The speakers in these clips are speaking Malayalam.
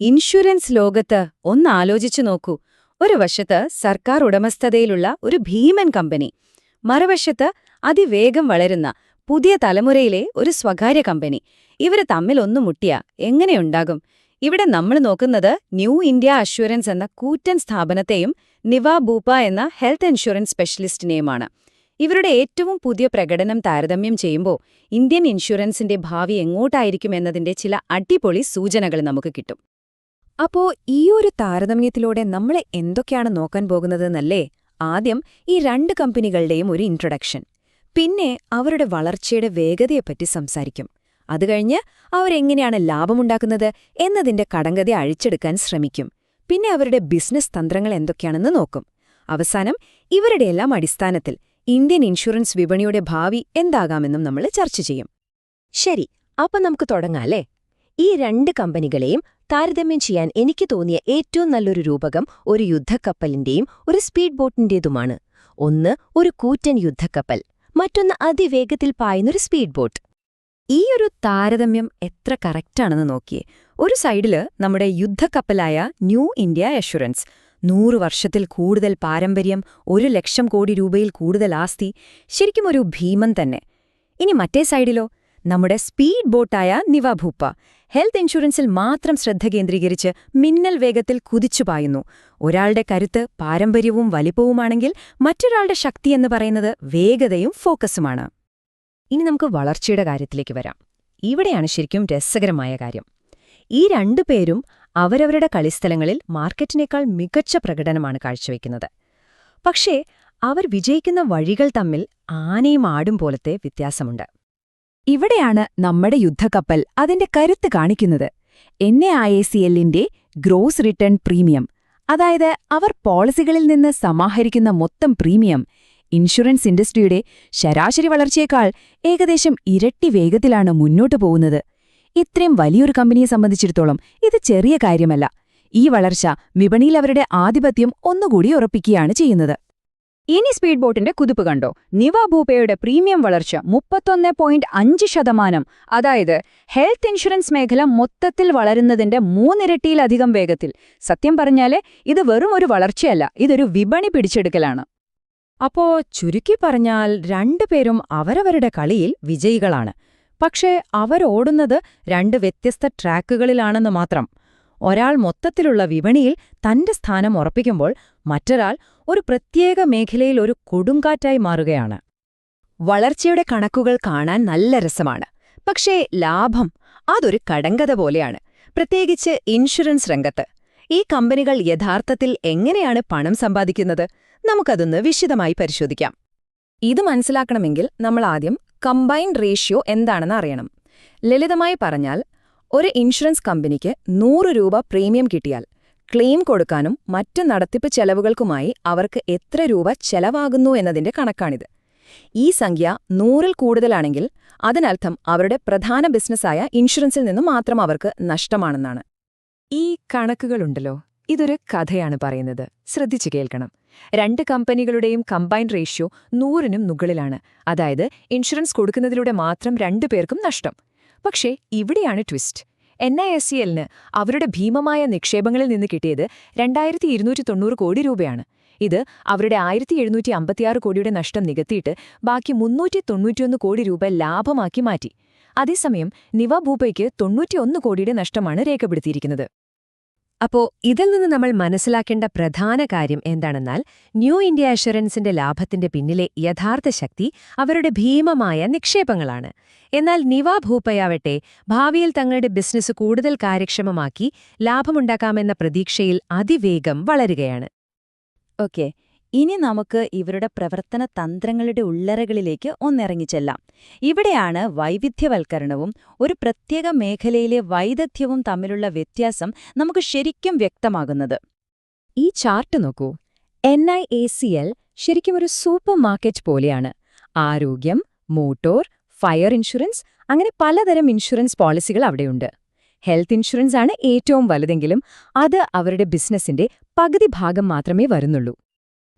ഇൻഷുറൻസ് ലോകത്ത് ഒന്ന് ആലോചിച്ചു നോക്കൂ. ഒരു വശത്ത് സർക്കാർ ഉടമസ്ഥതയിലുള്ള ഒരു ഭീമൻ കമ്പനി മറുവശത്ത് അതിവേഗം വളരുന്ന പുതിയ തലമുറയിലെ ഒരു സ്വകാര്യ കമ്പനി. ഇവർ തമ്മിൽ ഒന്നു മുട്ടിയ എങ്ങനെയുണ്ടാകും ഇവിടെ നമ്മൾ നോക്കുന്നത് ന്യൂ ഇന്ത്യ അഷ്വറൻസ് എന്ന കൂറ്റൻ സ്ഥാപനത്തെയും നിവ ബൂപ്പ എന്ന ഹെൽത്ത് ഇൻഷുറൻസ് സ്പെഷ്യലിസ്റ്റിനെയുമാണ്. ഇവരുടെ ഏറ്റവും പുതിയ പ്രകടനം താരതമ്യം ചെയ്യുമ്പോൾ ഇന്ത്യൻ ഇൻഷുറൻസിന്റെ ഭാവി എങ്ങോട്ടായിരിക്കും എന്നതിന്റെ ചില അടിപൊളി സൂചനകൾ നമുക്ക് കിട്ടും. അപ്പോ ഈ ഒരു താരതമ്യത്തിലൂടെ നമ്മളെ എന്തൊക്കെയാണ് നോക്കാൻ പോകുന്നതെന്നല്ലേ? ആദ്യം ഈ രണ്ട് കമ്പനികളുടെയും ഒരു ഇൻട്രൊഡക്ഷൻ പിന്നെ അവരുടെ വളർച്ചയുടെ വേഗതയെപ്പറ്റി സംസാരിക്കും. അതുകഴിഞ്ഞ് അവരെങ്ങനെയാണ് ലാഭമുണ്ടാക്കുന്നത് എന്നതിന്റെ കടങ്കഥ അഴിച്ചെടുക്കാൻ ശ്രമിക്കും. പിന്നെ അവരുടെ ബിസിനസ് തന്ത്രങ്ങൾ എന്തൊക്കെയാണെന്ന് നോക്കും. അവസാനം ഇവരുടെയെല്ലാം അടിസ്ഥാനത്തിൽ ഇന്ത്യൻ ഇൻഷുറൻസ് വിപണിയുടെ ഭാവി എന്താകാമെന്നും നമ്മൾ ചർച്ച ചെയ്യും. ശരി അപ്പം നമുക്ക് തുടങ്ങാല്ലേ ഈ രണ്ട് കമ്പനികളെയും താരതമ്യം ചെയ്യാൻ എനിക്ക് തോന്നിയ ഏറ്റവും നല്ലൊരു രൂപകം ഒരു യുദ്ധക്കപ്പലിന്റെയും ഒരു സ്പീഡ് ബോട്ടിന്റേതുമാണ് ഒന്ന് ഒരു കൂറ്റൻ യുദ്ധക്കപ്പൽ. മറ്റൊന്ന് അതിവേഗത്തിൽ പായുന്നൊരു സ്പീഡ് ബോട്ട് ഈ ഒരു താരതമ്യം എത്ര കറക്റ്റാണെന്ന് നോക്കിയേ. ഒരു സൈഡിൽ നമ്മുടെ യുദ്ധക്കപ്പലായ ന്യൂ ഇന്ത്യ അഷുറൻസ് നൂറു വർഷത്തിൽ കൂടുതൽ പാരമ്പര്യം ഒരു ലക്ഷം കോടി രൂപയിൽ കൂടുതൽ ആസ്തി ശരിക്കും ഒരു ഭീമൻ തന്നെ. ഇനി മറ്റേ സൈഡിലോ? നമ്മുടെ സ്പീഡ് ബോട്ടായ നിവാഭൂപ്പ ഹെൽത്ത് ഇൻഷുറൻസിൽ മാത്രം ശ്രദ്ധ കേന്ദ്രീകരിച്ച് മിന്നൽ വേഗത്തിൽ കുതിച്ചുപായുന്നു ഒരാളുടെ കരുത്ത് പാരമ്പര്യവും വലിപ്പവുമാണെങ്കിൽ മറ്റൊരാളുടെ ശക്തി എന്ന് പറയുന്നത് വേഗതയും ഫോക്കസുമാണ്. ഇനി നമുക്ക് വളർച്ചയുടെ കാര്യത്തിലേക്ക് വരാം. ഇവിടെയാണ് ശരിക്കും രസകരമായ കാര്യം. ഈ രണ്ടു പേരും അവരവരുടെ കളിസ്ഥലങ്ങളിൽ മാർക്കറ്റിനേക്കാൾ മികച്ച പ്രകടനമാണ് കാഴ്ചവെക്കുന്നത്. പക്ഷേ അവർ വിജയിക്കുന്ന വഴികൾ തമ്മിൽ ആനയും ആടും പോലത്തെ വ്യത്യാസമുണ്ട്. ഇവിടെയാണ് നമ്മുടെ യുദ്ധക്കപ്പൽ അതിന്റെ കരുത്ത് കാണിക്കുന്നത്. N A I A C എല്ലിന്റെ ഗ്രോസ് റിട്ടേൺ പ്രീമിയം അതായത് അവർ പോളിസികളിൽ നിന്ന് സമാഹരിക്കുന്ന മൊത്തം പ്രീമിയം ഇൻഷുറൻസ് ഇൻഡസ്ട്രിയുടെ ശരാശരി വളർച്ചയേക്കാൾ ഏകദേശം ഇരട്ടി വേഗത്തിലാണ് മുന്നോട്ടു പോകുന്നത്. ഇത്രയും വലിയൊരു കമ്പനിയെ സംബന്ധിച്ചിടത്തോളം ഇത് ചെറിയ കാര്യമല്ല. ഈ വളർച്ച വിപണിയിൽ അവരുടെ ആധിപത്യം ഒന്നുകൂടി ഉറപ്പിക്കുകയാണ് ചെയ്യുന്നത്. ഇനി സ്പീഡ് ബോട്ടിന്റെ കുതിപ്പ് കണ്ടോ? നിവ ഭൂപയുടെ പ്രീമിയം വളർച്ച മുപ്പത്തൊന്ന് പോയിന്റ് അഞ്ച് ശതമാനം. അതായത് ഹെൽത്ത് ഇൻഷുറൻസ് മേഖല മൊത്തത്തിൽ വളരുന്നതിന്റെ മൂന്നിരട്ടിയിലധികം വേഗത്തിൽ. സത്യം പറഞ്ഞാൽ ഇത് വെറും ഒരു വളർച്ചയല്ല ഇതൊരു വിപണി പിടിച്ചെടുക്കലാണ്. അപ്പോ ചുരുക്കി പറഞ്ഞാൽ രണ്ടുപേരും അവരവരുടെ കളിയിൽ വിജയികളാണ്. പക്ഷേ അവരോടുന്നത് രണ്ട് വ്യത്യസ്ത ട്രാക്കുകളിലാണെന്ന് മാത്രം. ഒരാൾ മൊത്തത്തിലുള്ള വിപണിയിൽ തന്റെ സ്ഥാനം ഉറപ്പിക്കുമ്പോൾ മറ്റൊരാൾ ഒരു പ്രത്യേക മേഖലയിൽ ഒരു കൊടുങ്കാറ്റായി മാറുകയാണ്. വളർച്ചയുടെ കണക്കുകൾ കാണാൻ നല്ല രസമാണ്. പക്ഷേ ലാഭം അതൊരു കടങ്കഥ പോലെയാണ്. പ്രത്യേകിച്ച് ഇൻഷുറൻസ് രംഗത്ത്. ഈ കമ്പനികൾ യഥാർത്ഥത്തിൽ എങ്ങനെയാണ് പണം സമ്പാദിക്കുന്നത് നമുക്കതൊന്ന് വിശദമായി പരിശോധിക്കാം. ഇത് മനസ്സിലാക്കണമെങ്കിൽ നമ്മൾ ആദ്യം കമ്പൈൻഡ് റേഷ്യോ എന്താണെന്ന് അറിയണം. ലളിതമായി പറഞ്ഞാൽ ഒരു ഇൻഷുറൻസ് കമ്പനിക്ക് നൂറ് രൂപ പ്രീമിയം കിട്ടിയാൽ ക്ലെയിം കൊടുക്കാനും മറ്റ് നടത്തിപ്പ് ചെലവുകൾക്കുമായി അവർക്ക് എത്ര രൂപ ചെലവാകുന്നു എന്നതിന്റെ കണക്കാണിത്. ഈ സംഖ്യ നൂറിൽ കൂടുതലാണെങ്കിൽ അതിനർത്ഥം അവരുടെ പ്രധാന ബിസിനസ്സായ ഇൻഷുറൻസിൽ നിന്ന് മാത്രം അവർക്ക് നഷ്ടമാണെന്നാണ്. ഈ കണക്കുകളുണ്ടല്ലോ ഇതൊരു കഥയാണ് പറയുന്നത്. ശ്രദ്ധിച്ചു കേൾക്കണം. രണ്ട് കമ്പനികളുടെയും കമ്പൈൻഡ് റേഷ്യോ നൂറിനും മുകളിലാണ്. അതായത് ഇൻഷുറൻസ് കൊടുക്കുന്നതിലൂടെ മാത്രം രണ്ടു പേർക്കും നഷ്ടം. പക്ഷേ ഇവിടെയാണ് twist. N I S C എല്ലിന് അവരുടെ ഭീമമായ നിക്ഷേപങ്ങളിൽ നിന്ന് കിട്ടിയത് രണ്ടായിരത്തി ഇരുന്നൂറ്റി തൊണ്ണൂറ് കോടി രൂപയാണ്. ഇത് അവരുടെ ആയിരത്തി എഴുന്നൂറ്റി അമ്പത്തിയാറ് കോടിയുടെ നഷ്ടം നികത്തിയിട്ട് ബാക്കി മുന്നൂറ്റി തൊണ്ണൂറ്റിയൊന്ന് കോടി രൂപ ലാഭമാക്കി മാറ്റി. അതേസമയം നിവ ഭൂപയ്ക്ക് തൊണ്ണൂറ്റിയൊന്ന് കോടിയുടെ നഷ്ടമാണ് രേഖപ്പെടുത്തിയിരിക്കുന്നത്. അപ്പോ ഇതിൽ നിന്ന് നമ്മൾ മനസ്സിലാക്കേണ്ട പ്രധാന കാര്യം എന്താണെന്നാൽ ന്യൂ ഇന്ത്യ അഷുറൻസിന്റെ ലാഭത്തിന്റെ പിന്നിലെ യഥാർത്ഥ ശക്തി അവരുടെ ഭീമമായ നിക്ഷേപങ്ങളാണ്. എന്നാൽ നിവ ഭൂപ്പയാവട്ടെ ഭാവിയിൽ തങ്ങളുടെ ബിസിനസ് കൂടുതൽ കാര്യക്ഷമമാക്കി ലാഭമുണ്ടാക്കാമെന്ന പ്രതീക്ഷയിൽ അതിവേഗം വളരുകയാണ്. ഓക്കെ. ഇനി നമുക്ക് ഇവരുടെ പ്രവർത്തന തന്ത്രങ്ങളുടെ ഉള്ളറകളിലേക്ക് ഒന്നിറങ്ങിച്ചെല്ലാം. ഇവിടെയാണ് വൈവിധ്യവൽക്കരണവും ഒരു പ്രത്യേക മേഖലയിലെ വൈദഗ്ധ്യവും തമ്മിലുള്ള വ്യത്യാസം നമുക്ക് ശരിക്കും വ്യക്തമാകുന്നത്. ഈ ചാർട്ട് നോക്കൂ. N I A C L ശരിക്കും ഒരു സൂപ്പർ മാർക്കറ്റ് പോലെയാണ്. ആരോഗ്യം മോട്ടോർ ഫയർ ഇൻഷുറൻസ് അങ്ങനെ പലതരം ഇൻഷുറൻസ് പോളിസികൾ അവിടെയുണ്ട്. ഹെൽത്ത് ഇൻഷുറൻസ് ആണ് ഏറ്റവും വലുതെങ്കിലും അത് അവരുടെ ബിസിനസിന്റെ പകുതി ഭാഗം മാത്രമേ വരുന്നുള്ളൂ.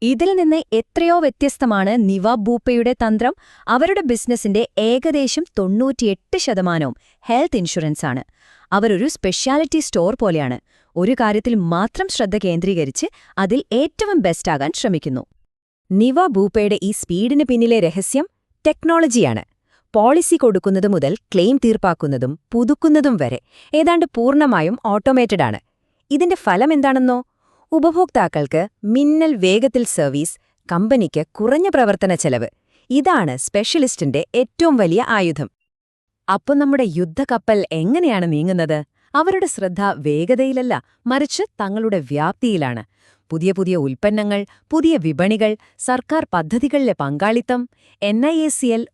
ഇതിൽ നിന്ന് എത്രയോ വ്യത്യസ്തമാണ് നിവ ബൂപ്പയുടെ തന്ത്രം. അവരുടെ ബിസിനസിന്റെ ഏകദേശം തൊണ്ണൂറ്റിയെട്ട് ശതമാനവും ഹെൽത്ത് ഇൻഷുറൻസ് ആണ്. അവരൊരു സ്പെഷ്യാലിറ്റി സ്റ്റോർ പോലെയാണ്. ഒരു കാര്യത്തിൽ മാത്രം ശ്രദ്ധ കേന്ദ്രീകരിച്ച് അതിൽ ഏറ്റവും ബെസ്റ്റാകാൻ ശ്രമിക്കുന്നു. നിവ ബൂപ്പയുടെ ഈ സ്പീഡിന് പിന്നിലെ രഹസ്യം ടെക്നോളജിയാണ്. പോളിസി കൊടുക്കുന്നതു മുതൽ ക്ലെയിം തീർപ്പാക്കുന്നതും പുതുക്കുന്നതും വരെ ഏതാണ്ട് പൂർണമായും ഓട്ടോമേറ്റഡ് ആണ്. ഇതിന്റെ ഫലം എന്താണെന്നോ? ഉപഭോക്താക്കൾക്ക് മിന്നൽ വേഗത്തിൽ സർവീസ് കമ്പനിക്ക് കുറഞ്ഞ പ്രവർത്തന ചെലവ്. ഇതാണ് സ്പെഷ്യലിസ്റ്റിന്റെ ഏറ്റവും വലിയ ആയുധം. അപ്പൊ നമ്മുടെ യുദ്ധക്കപ്പൽ എങ്ങനെയാണ് നീങ്ങുന്നത്? അവരുടെ ശ്രദ്ധ വേഗതയിലല്ല മറിച്ച് തങ്ങളുടെ വ്യാപ്തിയിലാണ്. പുതിയ പുതിയ ഉൽപ്പന്നങ്ങൾ പുതിയ വിപണികൾ സർക്കാർ പദ്ധതികളിലെ പങ്കാളിത്തം എൻ ഐ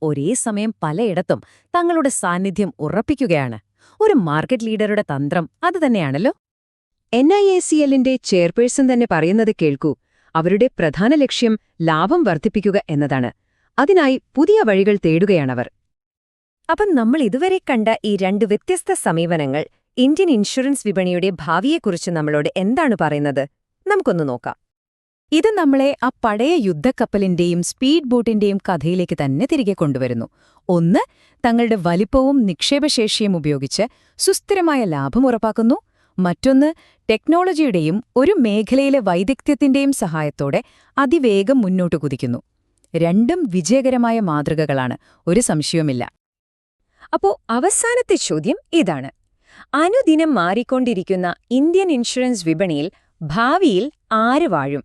ഒരേ സമയം പലയിടത്തും തങ്ങളുടെ സാന്നിധ്യം ഉറപ്പിക്കുകയാണ്. ഒരു മാർക്കറ്റ് ലീഡറുടെ തന്ത്രം അതുതന്നെയാണല്ലോ എൻ ഐ എ സി എല്ലിന്റെ ചെയർപേഴ്സൺ തന്നെ പറയുന്നത് കേൾക്കൂ. അവരുടെ പ്രധാന ലക്ഷ്യം ലാഭം വർദ്ധിപ്പിക്കുക എന്നതാണ്. അതിനായി പുതിയ വഴികൾ തേടുകയാണവർ. അപ്പം നമ്മൾ ഇതുവരെ കണ്ട ഈ രണ്ട് വ്യത്യസ്ത സമീപനങ്ങൾ ഇന്ത്യൻ ഇൻഷുറൻസ് വിപണിയുടെ ഭാവിയെക്കുറിച്ച് നമ്മളോട് എന്താണ് പറയുന്നത്? നമുക്കൊന്ന് നോക്കാം. ഇത് നമ്മളെ ആ പഴയ യുദ്ധക്കപ്പലിന്റെയും സ്പീഡ് ബോട്ടിന്റെയും കഥയിലേക്ക് തന്നെ തിരികെ കൊണ്ടുവരുന്നു. ഒന്ന് തങ്ങളുടെ വലിപ്പവും നിക്ഷേപശേഷിയും ഉപയോഗിച്ച് സുസ്ഥിരമായ ലാഭം ഉറപ്പാക്കുന്നു. മറ്റൊന്ന് ടെക്നോളജിയുടെയും ഒരു മേഖലയിലെ വൈദഗ്ധ്യത്തിന്റെയും സഹായത്തോടെ അതിവേഗം മുന്നോട്ട് കുതിക്കുന്നു. രണ്ടും വിജയകരമായ മാതൃകകളാണ് ഒരു സംശയവുമില്ല. അപ്പോ അവസാനത്തെ ചോദ്യം ഇതാണ്. അനുദിനം മാറിക്കൊണ്ടിരിക്കുന്ന ഇന്ത്യൻ ഇൻഷുറൻസ് വിപണിയിൽ ഭാവിയിൽ ആര് വാഴും?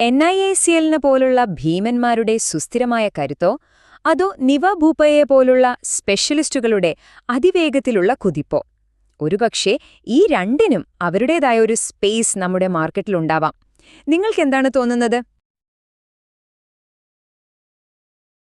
എൻ ഐ എ സി എല്ലിന് പോലുള്ള ഭീമന്മാരുടെ സുസ്ഥിരമായ കരുത്തോ അതോ നിവ ഭൂപ്പയെ പോലുള്ള സ്പെഷ്യലിസ്റ്റുകളുടെ അതിവേഗത്തിലുള്ള കുതിപ്പോ? ഒരുപക്ഷെ ഈ രണ്ടിനും അവരുടേതായ ഒരു സ്പേസ് നമ്മുടെ മാർക്കറ്റിലുണ്ടാവാം നിങ്ങൾക്ക് എന്താണ് തോന്നുന്നത്?